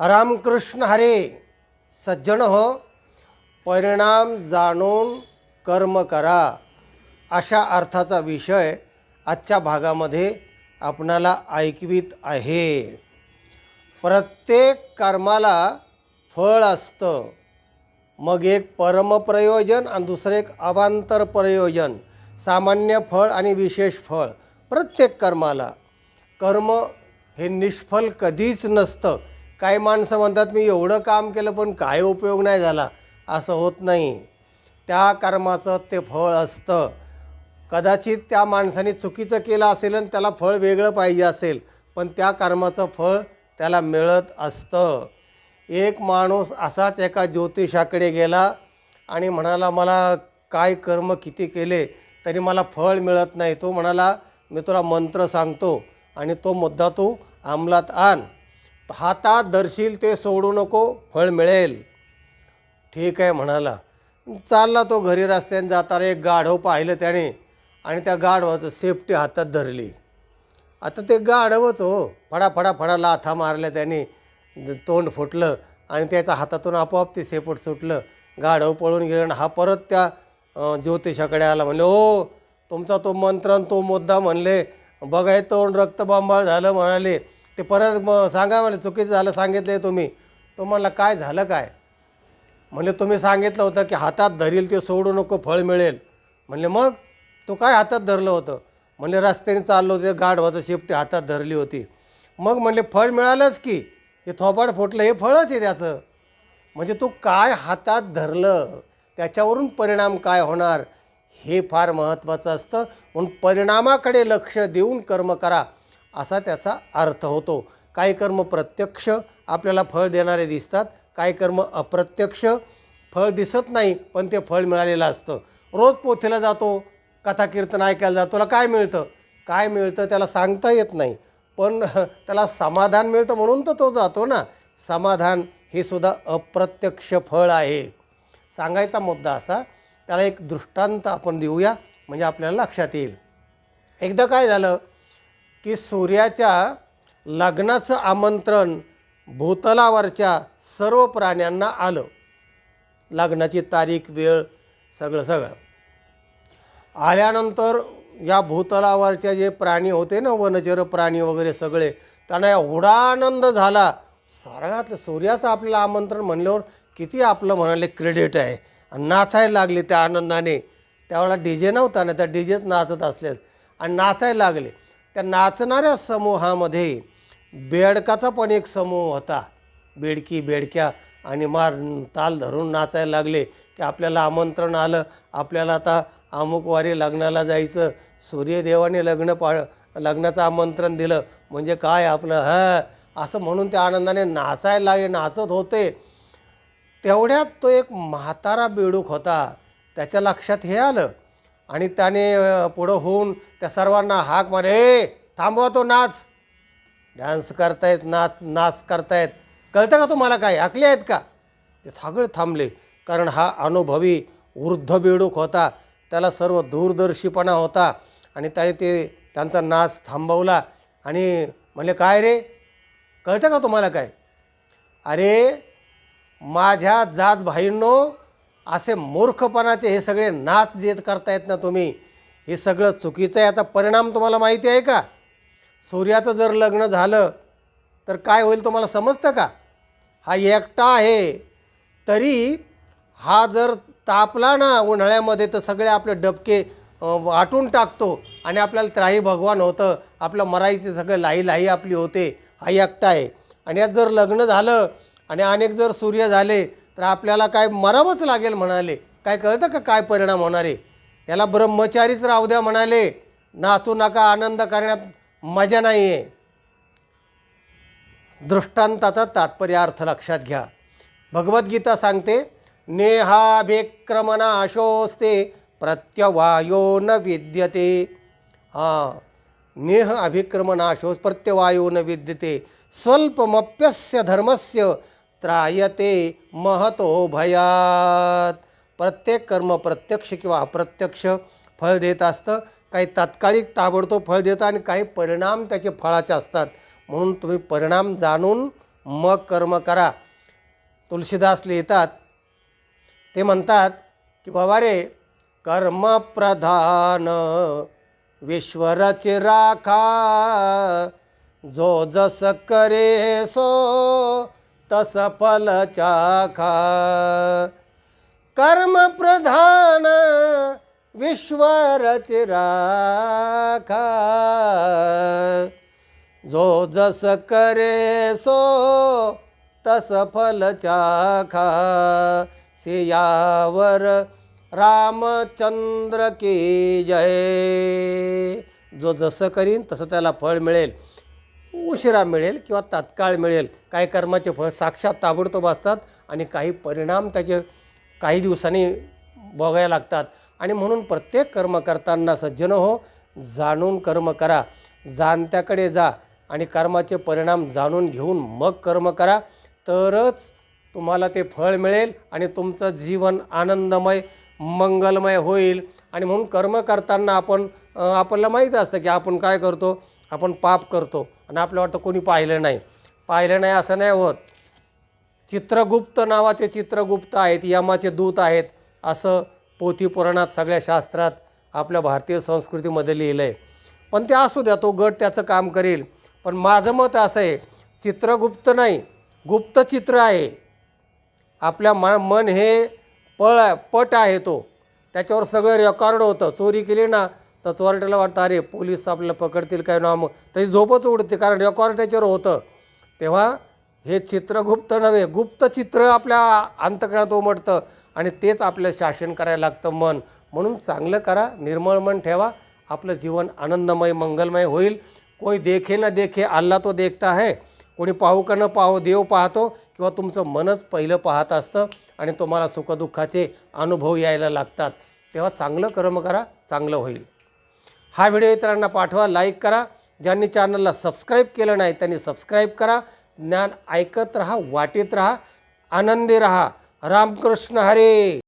रामकृष्ण हरे सज्जन हो परिणाम जाणून कर्म करा. अशा अर्थाचा विषय आजच्या भागामध्ये आपणाला ऐकवीत आहे. प्रत्येक कर्माला फळ असतं. मग एक परमप्रयोजन आणि दुसरं एक अवांतर प्रयोजन. सामान्य फळ आणि विशेष फळ. प्रत्येक कर्माला. कर्म हे निष्फल कधीच नसतं. काही माणसं म्हणतात मी एवढं काम केलं पण काय उपयोग नाही झाला. असं होत नाही. त्या कर्माचं ते फळ असतं. कदाचित त्या माणसाने चुकीचं केलं असेल आणि त्याला फळ वेगळं पाहिजे असेल पण त्या कर्माचं फळ त्याला मिळत असतं. एक माणूस असाच एका ज्योतिषाकडे गेला आणि म्हणाला मला काय कर्म किती केले तरी मला फळ मिळत नाही. तो म्हणाला मी तुला मंत्र सांगतो आणि तो मुद्दा तू अंमलात आण. हातात धरशील ते सोडू नको फळ मिळेल. ठीक आहे म्हणाला. चालला तो घरी रस्त्याने जाताना एक गाढव पाहिलं त्याने आणि त्या गाढवाचं सेफ्टी हातात धरली. आता ते गाढवच हो. फडाफडा फडा लाथा मारल्या त्याने. तोंड फुटलं आणि त्याच्या हातातून आपोआप ते सेपट सुटलं. गाढव पळून गेलं आणि हा परत त्या ज्योतिषाकडे आला. म्हणले ओ हो, तुमचा तो मंत्र तो मुद्दा म्हणले. बघाय तोंड रक्तबांबाळ झालं म्हणाले. ते परत मग सांगा म्हणले चुकीचं झालं सांगितलं तुम्ही. तो म्हणला काय झालं काय? म्हणजे तुम्ही सांगितलं होतं की हातात धरील ते सोडू नको फळ मिळेल. म्हणले मग? तो काय हातात धरलं होतं? म्हणले रस्त्याने चाललो होते गाढवाचं शेपटी हातात धरली होती. मग म्हणले फळ मिळालंच की? हे थोबाड फुटलं हे फळच आहे त्याचं. म्हणजे तू काय हातात धरलं त्याच्यावरून परिणाम काय होणार हे फार महत्त्वाचं असतं. म्हणून परिणामाकडे लक्ष देऊन कर्म करा. असा त्याचा अर्थ होतो. काही कर्म प्रत्यक्ष आपल्याला फळ देणारे दिसतात काही कर्म अप्रत्यक्ष फळ दिसत नाही पण ते फळ मिळालेलं असतं. रोज पोथीला जातो कथा कीर्तन ऐकायला जातो तुला काय मिळतं? काय मिळतं त्याला सांगता येत नाही. पण त्याला समाधान मिळतं म्हणून तर तो जातो ना. समाधान हे सुद्धा अप्रत्यक्ष फळ आहे. सांगायचा मुद्दा असा त्याला एक दृष्टांत आपण देऊया म्हणजे आपल्याला लक्षात येईल. एकदा काय झालं की सूर्याच्या लग्नाचं आमंत्रण भूतलावरच्या सर्व प्राण्यांना आलं. लग्नाची तारीख वेळ सगळं सगळं. आल्यानंतर या भूतलावरच्या जे प्राणी होते ना वनचर प्राणी वगैरे सगळे त्यांना एवढा आनंद झाला. स्वर्गात सूर्याचं आपल्याला आमंत्रण म्हणल्यावर किती आपलं म्हणाले क्रेडिट आहे. आणि नाचायला लागले त्या आनंदाने. त्यावेळेला डी जे नव्हता ना त्या डी जेत नाचत असल्यास आणि नाचायला लागले. त्या नाचणाऱ्या समूहामध्ये बेडकाचा पण एक समूह होता. बेडकी बेडक्या आणि मार ताल धरून नाचायला लागले की आपल्याला आमंत्रण आलं. आपल्याला आता अमुक वारी लग्नाला जायचं. सूर्यदेवाने लग्न पा लग्नाचं आमंत्रण दिलं. म्हणजे काय आपलं ह? असं म्हणून त्या आनंदाने नाचायला लागले नाचत होते. तेवढ्यात तो एक म्हातारा बेडूक होता. त्याच्या लक्षात हे आलं आणि त्याने पुढं होऊन त्या सर्वांना हाक मारे ए थांबवा तो नाच. डान्स करतायत नाच नाच करतायत. कळतं का तुम्हाला काय ऐकले आहेत का? ते सगळे थांबले कारण हा अनुभवी वृद्ध बेडूक होता. त्याला सर्व दूरदर्शीपणा होता आणि त्याने ते त्यांचा नाच थांबवला आणि म्हणले काय रे? कळतं का तुम्हाला काय? अरे माझ्या जात भाईंनो असे मूर्खपणाचे हे सगळे नाच जे करतायत ना तुम्ही हे सगळं चुकीचं आहे. याचा परिणाम तुम्हाला माहिती आहे का? सूर्याचं जर लग्न झालं तर काय होईल तुम्हाला समजतं का? हा एकटा आहे तरी हा जर तापला ना उन्हाळ्यामध्ये तर सगळे आपले डबके आटून वाटून टाकतो आणि आपल्याला त्राही भगवान होतं. आपलं मरायचे सगळे लाही लाही आपली होते. हा एकटा आहे. आणि यात जर लग्न झालं आणि अनेक जर सूर्य झाले तर आपल्याला काय मरावंच लागेल म्हणाले. काय कळतं का काय परिणाम होणार आहे? याला ब्रह्मचारीच राहू द्या म्हणाले. नाचू नका आनंद करण्यात मजा नाही आहे दृष्टांताचा तात्पर्य अर्थ लक्षात घ्या. भगवद्गीता सांगते नेहाभिक्रमणा अशोस्ते प्रत्यवायो न विद्यते. हां नेह अभिक्रमणाशोस प्रत्यवायो न विद्यते स्वल्पमप्यस्य धर्मस्य त्रायते महतो भयात. प्रत्येक कर्म प्रत्यक्ष किंवा अप्रत्यक्ष फळ देत असतं. काही तात्कालिक ताबडतोब फळ देतं आणि काही परिणाम त्याचे फळाचे असतात. म्हणून तुम्ही परिणाम जाणून मग कर्म करा. तुलसीदास लिहितात ते म्हणतात की बाबा रे कर्मप्रधान विश्वरचे राखा जो जस करे सो तस फल चाखा. कर्मप्रधान विश्वरच राखा. जो जस करे सो तस फल चाखा. सियावर रामचंद्र की जय. जो जसं करीन तसं त्याला फळ मिळेल. उशिरा मिळेल किंवा तात्काळ मिळेल. काही कर्माचे फळ साक्षात ताबडतोब असतात आणि काही परिणाम त्याचे काही दिवसांनी भोगायला लागतात. आणि म्हणून प्रत्येक कर्म करताना सज्जन हो जाणून कर्म करा. जाणत्याकडे जा आणि कर्माचे परिणाम जाणून घेऊन मग कर्म करा. तरच तुम्हाला ते फळ मिळेल आणि तुमचं जीवन आनंदमय मंगलमय होईल. आणि म्हणून कर्म करताना आपण आपल्याला माहीत असतं की आपण काय करतो? आपण पाप करतो. आणि आपल्याला वाटतं कोणी पाहिलं नाही. पाहिलं नाही असं नाही होत. चित्रगुप्त नावाचे चित्रगुप्त आहेत यमाचे दूत आहेत असं पोथी पुराणात सगळ्या शास्त्रात आपल्या भारतीय संस्कृतीमध्ये लिहिलं आहे पण ते असू द्या तो गट त्याचं काम करेल. पण माझं मत असं आहे चित्रगुप्त नाही गुप्त चित्र आहे. आपल्या म मन हे पळ पट आहे तो. त्याच्यावर सगळं रेकॉर्ड होतं. चोरी केली ना तर चोरट्याला वाटतं अरे पोलीस आपल्याला पकडतील काय ना मग त्याची झोपच उडते कारण रेकॉर्ड त्याच्यावर होतं. तेव्हा हे चित्र गुप्त नव्हे गुप्त चित्र आपल्या अंतकरणात उमटतं आणि तेच आपलं शासन करायला लागतं मन. म्हणून चांगलं करा निर्मळ मन ठेवा. आपलं जीवन आनंदमय मंगलमय होईल. कोई देखे न देखे अल्ला तो देखता आहे कोणी पाहू का न पाहू देव पाहतो किंवा तुमचं मनच पहिलं पाहत असतं आणि तुम्हाला सुखदुःखाचे अनुभव यायला लागतात. तेव्हा चांगलं कर्म करा चांगलं होईल. हा व्हिडिओ इतरांना पाठवा लाईक करा. ज्यांनी चॅनलला सबस्क्राईब केलं नाही त्यांनी सबस्क्राईब करा. ज्ञान ऐकत राहा वाटीत राहा आनंदी राहा. रामकृष्ण हरे!